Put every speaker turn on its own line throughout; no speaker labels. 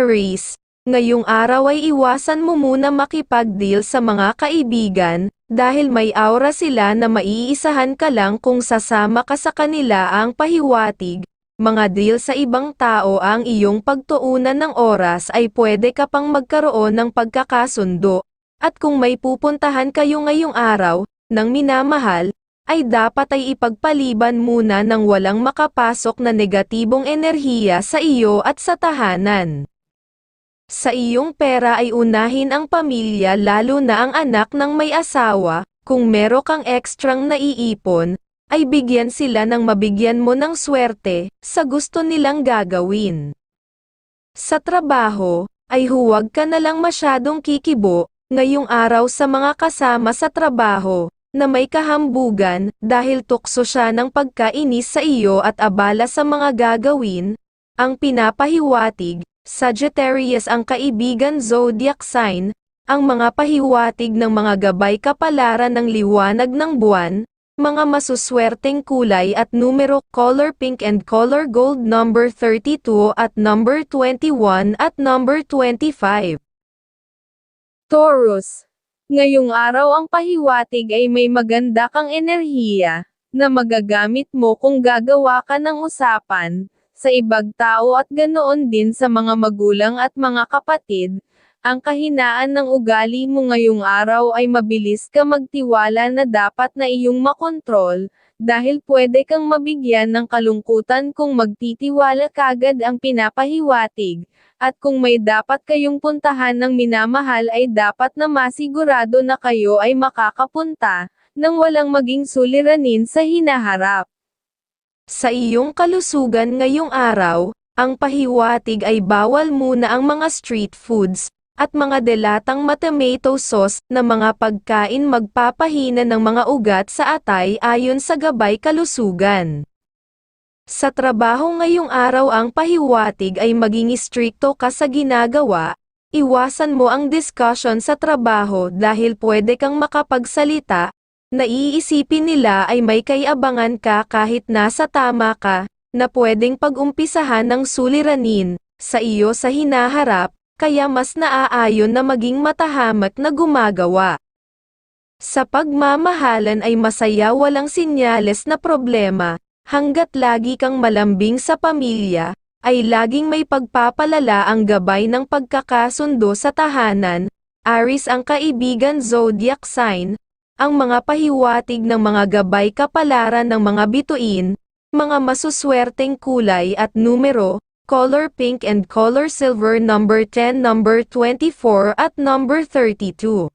Aries, ngayong araw ay iwasan mo muna makipag-deal sa mga kaibigan, dahil may aura sila na maiisahan ka lang kung sasama ka sa kanila ang pahiwatig, mga deal sa ibang tao ang iyong pagtuunan ng oras ay pwede ka pang magkaroon ng pagkakasundo, at kung may pupuntahan kayo ngayong araw, ng minamahal, ay dapat ay ipagpaliban muna ng walang makapasok na negatibong enerhiya sa iyo at sa tahanan. Sa iyong pera ay unahin ang pamilya lalo na ang anak ng may asawa, kung mero kang ekstrang naiipon, ay bigyan sila ng mabigyan mo ng swerte, sa gusto nilang gagawin. Sa trabaho, ay huwag ka na lang masyadong kikibo, ngayong araw sa mga kasama sa trabaho, na may kahambugan, dahil tukso siya ng pagkainis sa iyo at abala sa mga gagawin, ang pinapahiwatig, Sagittarius ang kaibigan zodiac sign, ang mga pahiwatig ng mga gabay kapalaran ng liwanag ng buwan, mga masuswerteng kulay at numero color pink and color gold number 32 at number 21 at number 25. Taurus. Ngayong araw ang pahiwatig ay may maganda kang enerhiya, na magagamit mo kung gagawa ka ng usapan, sa ibang tao at ganoon din sa mga magulang at mga kapatid, ang kahinaan ng ugali mo ngayong araw ay mabilis ka magtiwala na dapat na iyong makontrol, dahil pwede kang mabigyan ng kalungkutan kung magtitiwala kagad ang pinapahiwatig, at kung may dapat kayong puntahan ng minamahal ay dapat na masigurado na kayo ay makakapunta, nang walang maging suliranin sa hinaharap. Sa iyong kalusugan ngayong araw, ang pahiwatig ay bawal muna ang mga street foods, at mga delatang tomato sauce na mga pagkain magpapahina ng mga ugat sa atay ayon sa gabay kalusugan. Sa trabaho ngayong araw ang pahiwatig ay maging strikto ka sa ginagawa, iwasan mo ang discussion sa trabaho dahil pwede kang makapagsalita, naiisipin nila ay may kayabangan ka kahit nasa tama ka, na pwedeng pag-umpisahan ng suliranin, sa iyo sa hinaharap, kaya mas naaayon na maging matahamak na gumagawa. Sa pagmamahalan ay masaya walang sinyales na problema, hanggat lagi kang malambing sa pamilya, ay laging may pagpapalala ang gabay ng pagkakasundo sa tahanan, Aris ang kaibigan zodiac sign, ang mga pahiwatig ng mga gabay kapalaran ng mga bituin, mga masuswerteng kulay at numero, color pink and color silver number 10 number 24 at number 32.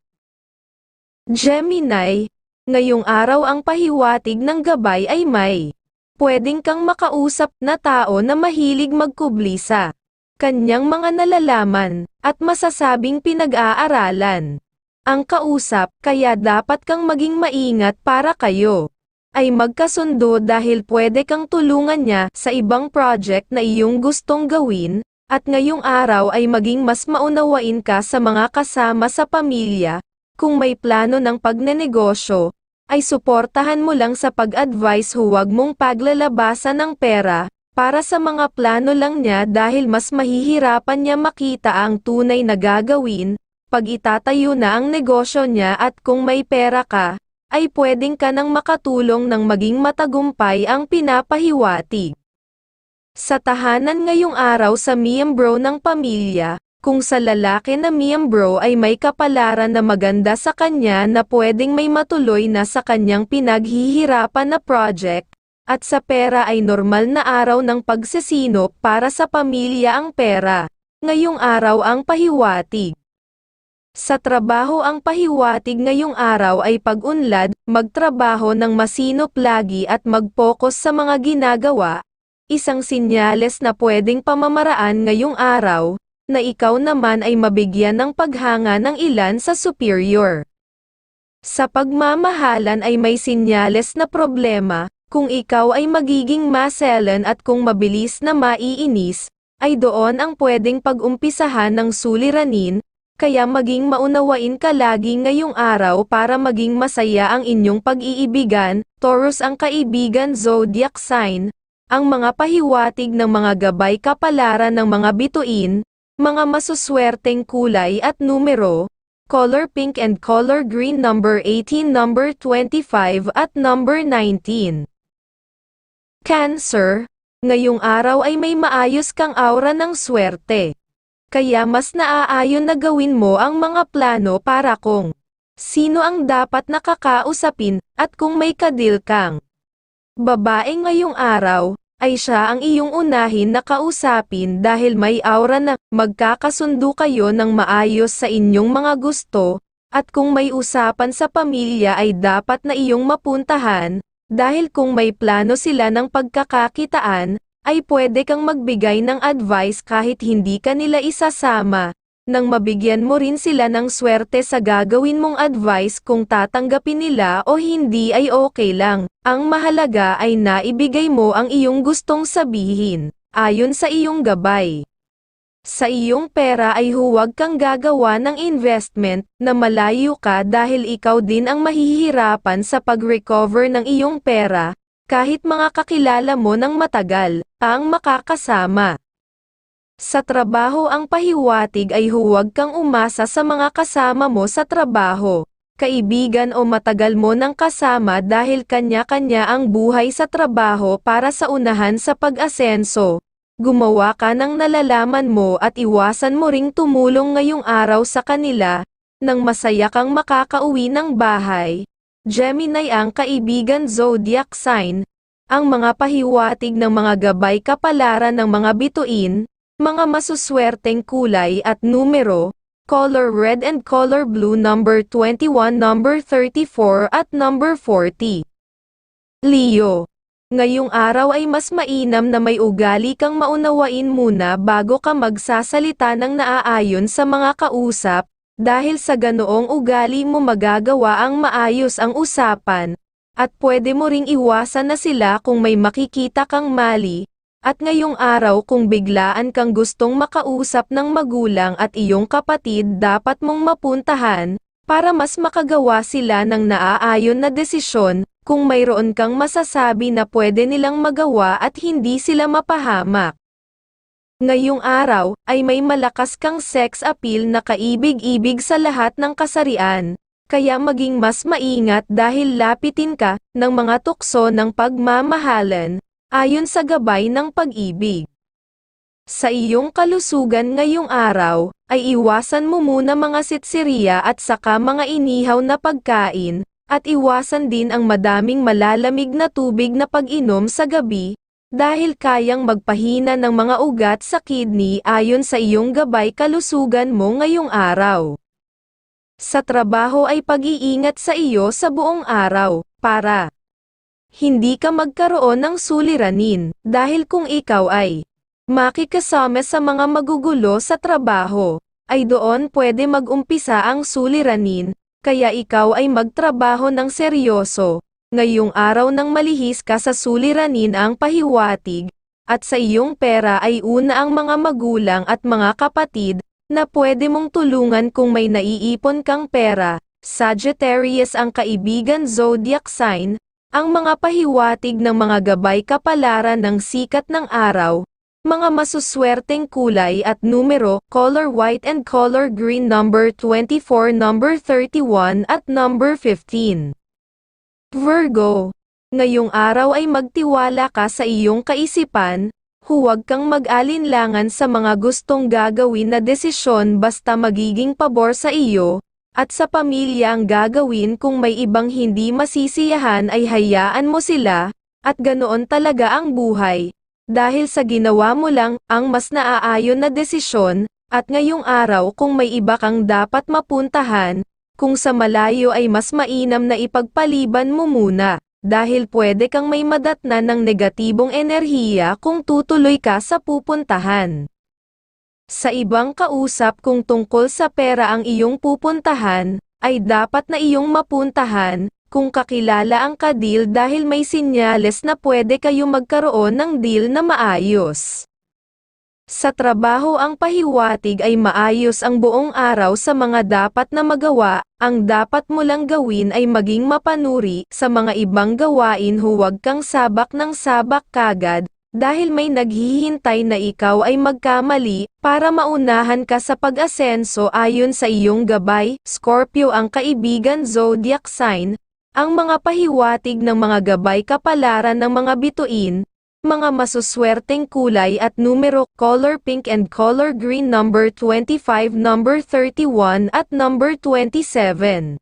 Gemini, ngayong araw ang pahiwatig ng gabay ay may pwedeng kang makausap na tao na mahilig magkublisa. Kanyang mga nalalaman, at masasabing pinag-aaralan. Ang kausap, kaya dapat kang maging maingat para kayo. Ay magkasundo dahil pwede kang tulungan niya sa ibang project na iyong gustong gawin, at ngayong araw ay maging mas maunawain ka sa mga kasama sa pamilya, kung may plano ng pagnenegosyo, ay suportahan mo lang sa pag-advise huwag mong paglalabasan ng pera, para sa mga plano lang niya dahil mas mahihirapan niya makita ang tunay na gagawin, pag itatayo na ang negosyo niya at kung may pera ka, ay pwedeng ka nang makatulong ng maging matagumpay ang pinapahiwatig. Sa tahanan ngayong araw sa miyembro ng pamilya, kung sa lalaki na miyembro ay may kapalaran na maganda sa kanya na pwedeng may matuloy na sa kanyang pinaghihirapan na project, at sa pera ay normal na araw ng pagsesinop para sa pamilya ang pera. Ngayong araw ang pahiwatig. Sa trabaho ang pahiwatig ngayong araw ay pag-unlad, magtrabaho ng masinop lagi at mag-focus sa mga ginagawa, isang sinyales na pwedeng pamamaraan ngayong araw, na ikaw naman ay mabigyan ng paghanga ng ilan sa superior. Sa pagmamahalan ay may sinyales na problema, kung ikaw ay magiging maselan at kung mabilis na maiinis, ay doon ang pwedeng pag-umpisahan ng suliranin, kaya maging maunawain ka lagi ngayong araw para maging masaya ang inyong pag-iibigan, Taurus ang kaibigan zodiac sign, ang mga pahiwatig ng mga gabay kapalaran ng mga bituin, Mga masuswerteng kulay at numero, color pink and color green number 18, number 25 at number 19. Cancer, ngayong araw ay may maayos kang aura ng swerte. Kaya mas naaayon na gawin mo ang mga plano para kung sino ang dapat nakakausapin, at kung may kadil kang babae ngayong araw, ay siya ang iyong unahin na kausapin dahil may aura na magkakasundo kayo ng maayos sa inyong mga gusto, at kung may usapan sa pamilya ay dapat na iyong mapuntahan, dahil kung may plano sila ng pagkakakitaan, ay pwede kang magbigay ng advice kahit hindi ka nila isasama, nang mabigyan mo rin sila ng swerte sa gagawin mong advice kung tatanggapin nila o hindi ay okay lang. Ang mahalaga ay naibigay mo ang iyong gustong sabihin, ayon sa iyong gabay. Sa iyong pera ay huwag kang gagawa ng investment na malayo ka dahil ikaw din ang mahihirapan sa pag-recover ng iyong pera, kahit mga kakilala mo ng matagal, ang makakasama. Sa trabaho ang pahiwatig ay huwag kang umasa sa mga kasama mo sa trabaho, kaibigan o matagal mo ng kasama dahil kanya-kanya ang buhay sa trabaho para sa unahan sa pag-asenso. Gumawa ka ng nalalaman mo at iwasan mo ring tumulong ngayong araw sa kanila, nang masaya kang makakauwi ng bahay. Gemini ang kaibigan zodiac sign, ang mga pahiwatig ng mga gabay kapalaran ng mga bituin, mga masuswerteng kulay at numero, color red and color blue number 21, number 34 at number 40. Leo. Ngayong araw ay mas mainam na may ugali kang maunawain muna bago ka magsasalita ng naaayon sa mga kausap, dahil sa ganoong ugali mo magagawa ang maayos ang usapan, at pwede mo ring iwasan na sila kung may makikita kang mali, at ngayong araw kung biglaan kang gustong makausap ng magulang at iyong kapatid dapat mong mapuntahan, para mas makagawa sila ng naaayon na desisyon, kung mayroon kang masasabi na pwede nilang magawa at hindi sila mapahamak. Ngayong araw, ay may malakas kang sex appeal na kaibig-ibig sa lahat ng kasarian, kaya maging mas maingat dahil lapitin ka ng mga tukso ng pagmamahalan, ayon sa gabay ng pag-ibig. Sa iyong kalusugan ngayong araw, ay iwasan mo muna mga sitsiriya at saka mga inihaw na pagkain, at iwasan din ang madaming malalamig na tubig na pag-inom sa gabi, dahil kayang magpahina ng mga ugat sa kidney ayon sa iyong gabay kalusugan mo ngayong araw. Sa trabaho ay pag-iingat sa iyo sa buong araw, para hindi ka magkaroon ng suliranin, dahil kung ikaw ay makikasama sa mga magugulo sa trabaho, ay doon pwede mag-umpisa ang suliranin, kaya ikaw ay magtrabaho ng seryoso. Ngayong araw nang malihis ka sa suliranin ang pahiwatig, at sa iyong pera ay una ang mga magulang at mga kapatid, na pwede mong tulungan kung may naiipon kang pera. Sagittarius ang kaibigan zodiac sign, ang mga pahiwatig ng mga gabay kapalaran ng sikat ng araw, mga masuswerteng kulay at numero, color white and color green number 24, number 31 at number 15. Virgo. Ngayong araw ay magtiwala ka sa iyong kaisipan, huwag kang mag-alinlangan sa mga gustong gagawin na desisyon basta magiging pabor sa iyo, at sa pamilya ang gagawin kung may ibang hindi masisiyahan ay hayaan mo sila, at ganoon talaga ang buhay. Dahil sa ginawa mo lang, ang mas naaayon na desisyon, at ngayong araw kung may iba kang dapat mapuntahan, kung sa malayo ay mas mainam na ipagpaliban mo muna, dahil pwede kang may madatna ng negatibong enerhiya kung tutuloy ka sa pupuntahan. Sa ibang kausap kung tungkol sa pera ang iyong pupuntahan, ay dapat na iyong mapuntahan, kung kakilala ang kadil dahil may sinyales na pwede kayo magkaroon ng deal na maayos. Sa trabaho ang pahiwatig ay maayos ang buong araw sa mga dapat na magawa, ang dapat mo lang gawin ay maging mapanuri sa mga ibang gawain huwag kang sabak ng sabak kagad, dahil may naghihintay na ikaw ay magkamali, para maunahan ka sa pag-asenso ayon sa iyong gabay, Scorpio ang kaibigan zodiac sign, ang mga pahiwatig ng mga gabay kapalaran ng mga bituin, mga masuswerteng kulay at numero, color pink and color green number 25, number 31 at number 27.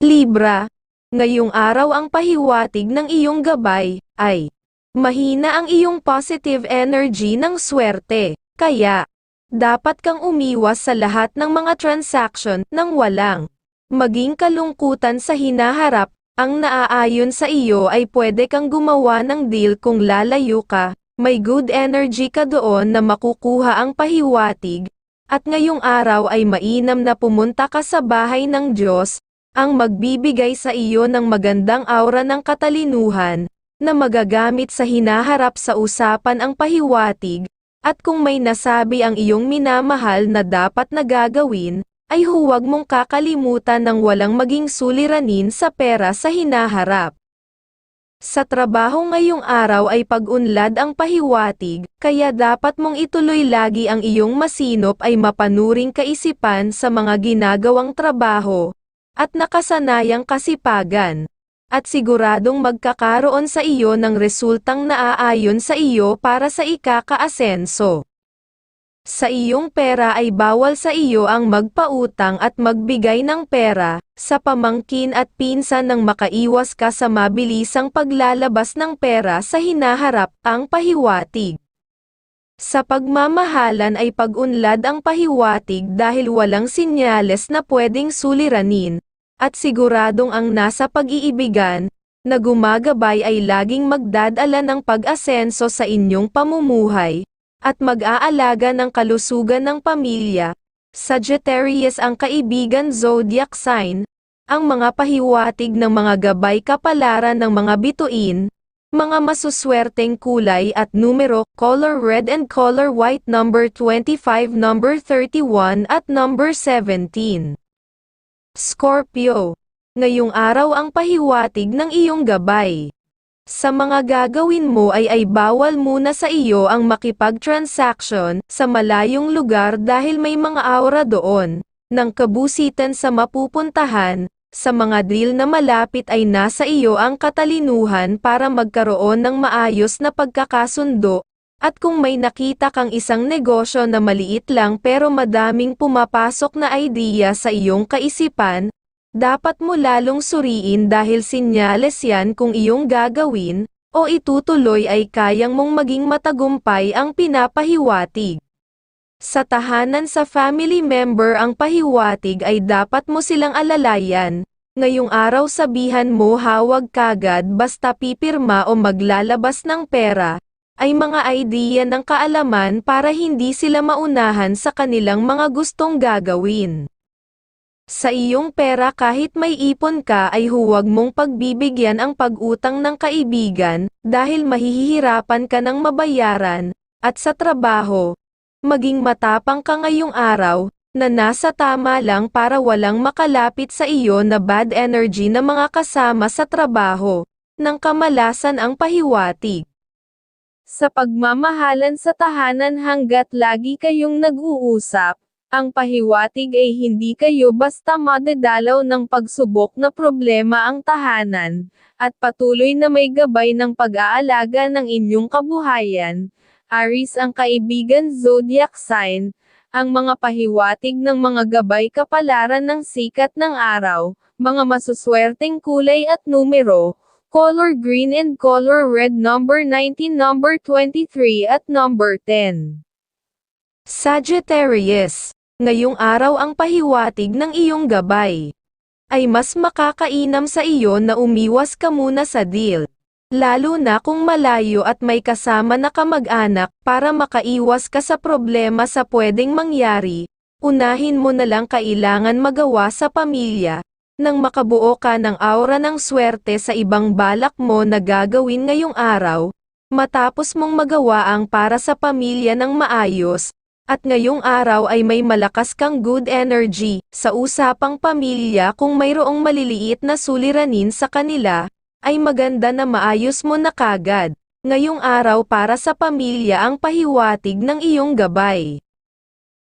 Libra, ngayong araw ang pahiwatig ng iyong gabay, ay Mahina ang iyong positive energy ng swerte, kaya, dapat kang umiwas sa lahat ng mga transaction nang walang maging kalungkutan sa hinaharap, ang naaayon sa iyo ay pwede kang gumawa ng deal kung lalayo ka, may good energy ka doon na makukuha ang pahiwatig, at ngayong araw ay mainam na pumunta ka sa bahay ng Diyos, ang magbibigay sa iyo ng magandang aura ng katalinuhan, na magagamit sa hinaharap sa usapan ang pahiwatig, at kung may nasabi ang iyong minamahal na dapat na gagawin, ay huwag mong kakalimutan ng walang maging suliranin sa pera sa hinaharap. Sa trabaho ngayong araw ay pag-unlad ang pahiwatig, kaya dapat mong ituloy lagi ang iyong masinop ay mapanuring kaisipan sa mga ginagawang trabaho, at nakasanayang kasipagan at siguradong magkakaroon sa iyo ng resultang naaayon sa iyo para sa ikakaasenso. Sa iyong pera ay bawal sa iyo ang magpautang at magbigay ng pera, sa pamangkin at pinsan nang makaiwas ka sa mabilisang paglalabas ng pera sa hinaharap ang pahiwatig. Sa pagmamahalan ay pag-unlad ang pahiwatig dahil walang sinyales na pwedeng suliranin, at siguradong ang nasa pag-iibigan, na gumagabay ay laging magdadala ng pag-asenso sa inyong pamumuhay, at mag-aalaga ng kalusugan ng pamilya. Sagittarius ang kaibigan zodiac sign, ang mga pahiwatig ng mga gabay kapalaran ng mga bituin, mga masuswerteng kulay at numero, color red and color white number 25, number 31 at number 17. Scorpio. Ngayong araw ang pahiwatig ng iyong gabay. Sa mga gagawin mo ay ay bawal muna sa iyo ang makipag-transaction sa malayong lugar dahil may mga aura doon, ng kabusitan sa mapupuntahan, sa mga deal na malapit ay nasa iyo ang katalinuhan para magkaroon ng maayos na pagkakasundo, at kung may nakita kang isang negosyo na maliit lang pero madaming pumapasok na idea sa iyong kaisipan, dapat mo lalong suriin dahil sinyales yan kung iyong gagawin, o itutuloy ay kayang mong maging matagumpay ang pinapahiwatig. Sa tahanan sa family member ang pahiwatig ay dapat mo silang alalayan, ngayong araw sabihan mo hawag kagad basta pipirma o maglalabas ng pera, ay mga idea ng kaalaman para hindi sila maunahan sa kanilang mga gustong gagawin. Sa iyong pera kahit may ipon ka ay huwag mong pagbibigyan ang pag-utang ng kaibigan, dahil mahihirapan ka ng mabayaran, at sa trabaho, maging matapang ka ngayong araw, na nasa tama lang para walang makalapit sa iyo na bad energy na mga kasama sa trabaho, ng kamalasan ang pahiwatig. Sa pagmamahalan sa tahanan hanggat lagi kayong nag-uusap, ang pahiwatig ay hindi kayo basta madedalaw ng pagsubok na problema ang tahanan, at patuloy na may gabay ng pag-aalaga ng inyong kabuhayan. Aris ang kaibigan zodiac sign, ang mga pahiwatig ng mga gabay kapalaran ng sikat ng araw, mga masuswerteng kulay at numero, color green and color red number 19 number 23 at number 10. Sagittarius, ngayong araw ang pahiwatig ng iyong gabay. Ay mas makakainam sa iyo na umiwas ka muna sa deal. Lalo na kung malayo at may kasama na kamag-anak para makaiwas ka sa problema sa pwedeng mangyari, unahin mo na lang kailangan magawa sa pamilya, nang makabuo ka ng aura ng swerte sa ibang balak mo na gagawin ngayong araw, matapos mong magawa ang para sa pamilya ng maayos, at ngayong araw ay may malakas kang good energy, sa usapang pamilya kung mayroong maliliit na suliranin sa kanila, ay maganda na maayos mo na kagad, ngayong araw para sa pamilya ang pahiwatig ng iyong gabay.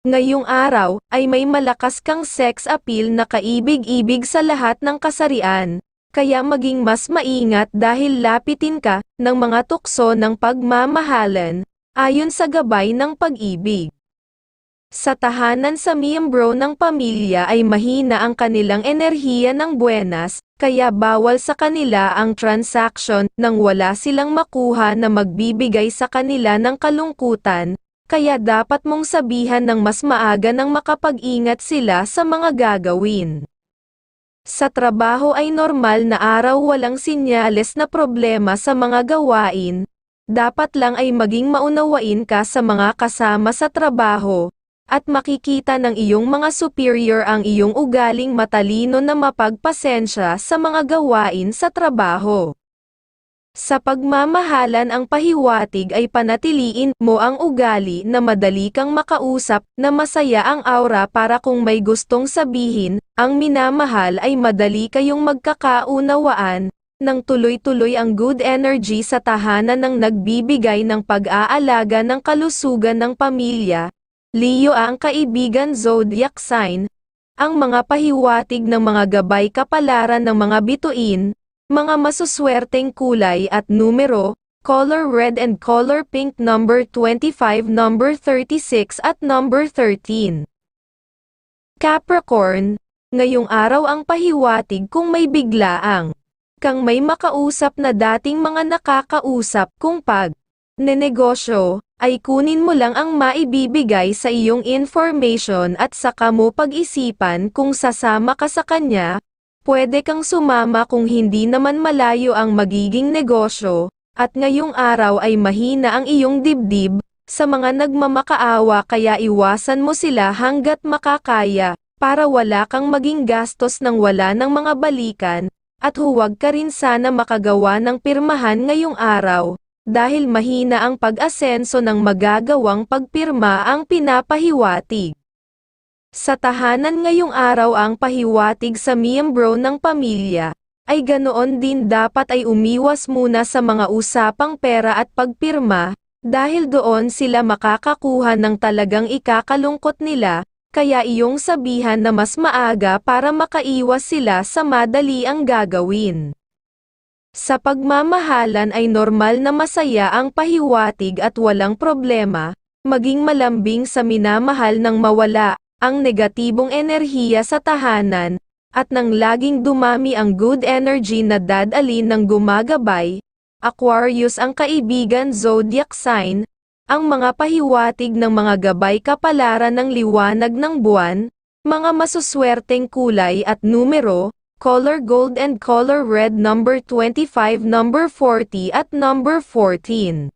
Ngayong araw, ay may malakas kang sex appeal na kaibig-ibig sa lahat ng kasarian, kaya maging mas maingat dahil lapitin ka ng mga tukso ng pagmamahalan, ayon sa gabay ng pag-ibig. Sa tahanan sa miyembro ng pamilya ay mahina ang kanilang enerhiya ng buenas, kaya bawal sa kanila ang transaction nang wala silang makuha na magbibigay sa kanila ng kalungkutan, kaya dapat mong sabihan ng mas maaga nang makapag-ingat sila sa mga gagawin. Sa trabaho ay normal na araw walang sinyales na problema sa mga gawain, dapat lang ay maging maunawain ka sa mga kasama sa trabaho, at makikita ng iyong mga superior ang iyong ugaling matalino na mapagpasensya sa mga gawain sa trabaho. Sa pagmamahalan ang pahiwatig ay panatiliin mo ang ugali na madali kang makausap, na masaya ang aura para kung may gustong sabihin, ang minamahal ay madali kayong magkakaunawaan, nang tuloy-tuloy ang good energy sa tahanan ng nagbibigay ng pag-aalaga ng kalusugan ng pamilya, Leo ang kaibigan zodiac sign, ang mga pahiwatig ng mga gabay kapalaran ng mga bituin, mga masuswerteng kulay at numero, color red and color pink number 25 number 36 at number 13. Capricorn, ngayong araw ang pahiwatig kung may biglaang kang may makausap na dating mga nakakausap kung pag nenegosyo, ay kunin mo lang ang maibibigay sa iyong information at saka mo pag-isipan kung sasama ka sa kanya, pwede kang sumama kung hindi naman malayo ang magiging negosyo, at ngayong araw ay mahina ang iyong dibdib, sa mga nagmamakaawa kaya iwasan mo sila hanggat makakaya, para wala kang maging gastos ng wala ng mga balikan, at huwag ka rin sana makagawa ng pirmahan ngayong araw, dahil mahina ang pag-asenso ng magagawang pagpirma ang pinapahiwatig. Sa tahanan ngayong araw ang pahiwatig sa miyembro ng pamilya, ay ganoon din dapat ay umiwas muna sa mga usapang pera at pagpirma, dahil doon sila makakakuha ng talagang ikakalungkot nila, kaya iyong sabihan na mas maaga para makaiwas sila sa madali ang gagawin. Sa pagmamahalan ay normal na masaya ang pahiwatig at walang problema, maging malambing sa minamahal nang mawala ang negatibong enerhiya sa tahanan, at nang laging dumami ang good energy na dadalin ng gumagabay, Aquarius ang kaibigan zodiac sign, ang mga pahiwatig ng mga gabay kapalaran ng liwanag ng buwan, mga masuswerteng kulay at numero, color gold and color red number 25 number 40 at number 14.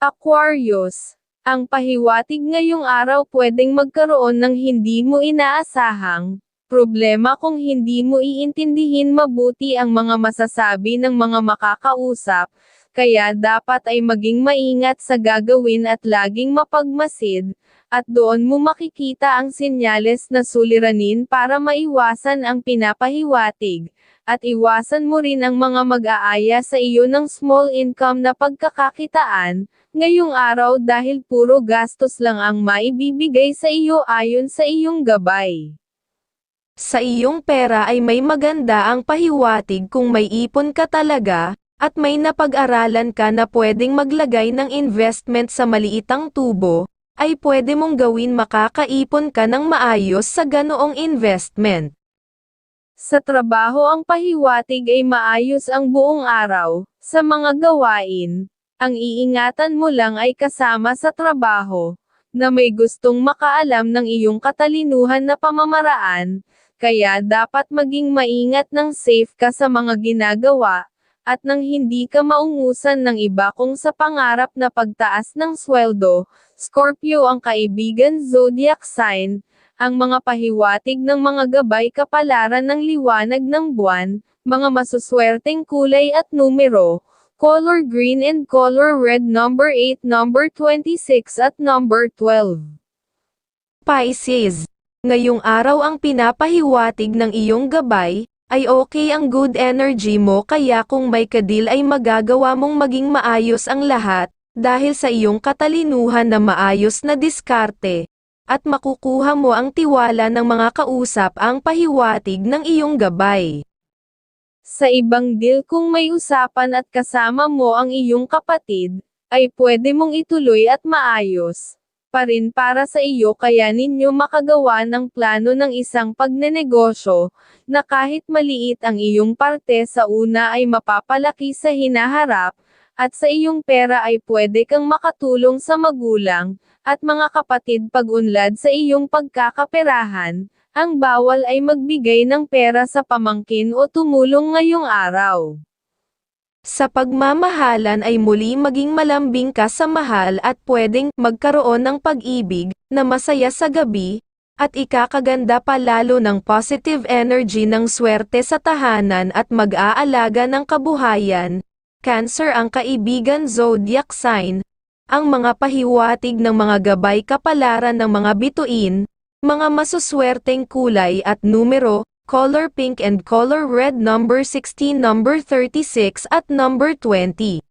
Aquarius, ang pahiwatig ngayong araw pwedeng magkaroon ng hindi mo inaasahang problema kung hindi mo iintindihin mabuti ang mga masasabi ng mga makakausap, kaya dapat ay maging maingat sa gagawin at laging mapagmasid, at doon mo makikita ang sinyales na suliranin para maiwasan ang pinapahiwatig, at iwasan mo rin ang mga mag-aaya sa iyo ng small income na pagkakakitaan, ngayong araw dahil puro gastos lang ang maibibigay sa iyo ayon sa iyong gabay.
Sa iyong pera ay may maganda ang pahiwatig kung may ipon ka talaga, at may napag-aralan ka na pwedeng maglagay ng investment sa maliitang tubo, ay pwede mong gawin makakaipon ka ng maayos sa ganoong investment.
Sa trabaho ang pahiwatig ay maayos ang buong araw, sa mga gawain, ang iingatan mo lang ay kasama sa trabaho, na may gustong makaalam ng iyong katalinuhan na pamamaraan, kaya dapat maging maingat ng safe ka sa mga ginagawa, at nang hindi ka maungusan ng iba kung sa pangarap na pagtaas ng sweldo, Scorpio ang kaibigan zodiac sign, ang mga pahiwatig ng mga gabay kapalaran ng liwanag ng buwan, mga masuswerteng kulay at numero, color green and color red number 8 number 26 at number 12.
Pisces, ngayong araw ang pinapahiwatig ng iyong gabay, ay okay ang good energy mo kaya kung may kadil ay magagawa mong maging maayos ang lahat, dahil sa iyong katalinuhan na maayos na diskarte, at makukuha mo ang tiwala ng mga kausap ang pahiwatig ng iyong gabay.
Sa ibang deal kung may usapan at kasama mo ang iyong kapatid, ay pwede mong ituloy at maayos pa rin para sa iyo kaya ninyo makagawa ng plano ng isang pagnenegosyo, na kahit maliit ang iyong parte sa una ay mapapalaki sa hinaharap, at sa iyong pera ay pwede kang makatulong sa magulang, at mga kapatid pag-unlad sa iyong pagkakaperahan, ang bawal ay magbigay ng pera sa pamangkin o tumulong ngayong araw.
Sa pagmamahalan ay muli maging malambing ka sa mahal at pwedeng magkaroon ng pag-ibig na masaya sa gabi, at ikakaganda pa lalo ng positive energy ng swerte sa tahanan at mag-aalaga ng kabuhayan. Cancer ang kaibigan zodiac sign, ang mga pahiwatig ng mga gabay kapalaran ng mga bituin, mga masuswerteng kulay at numero, color pink and color red number 16 number 36 at number 20.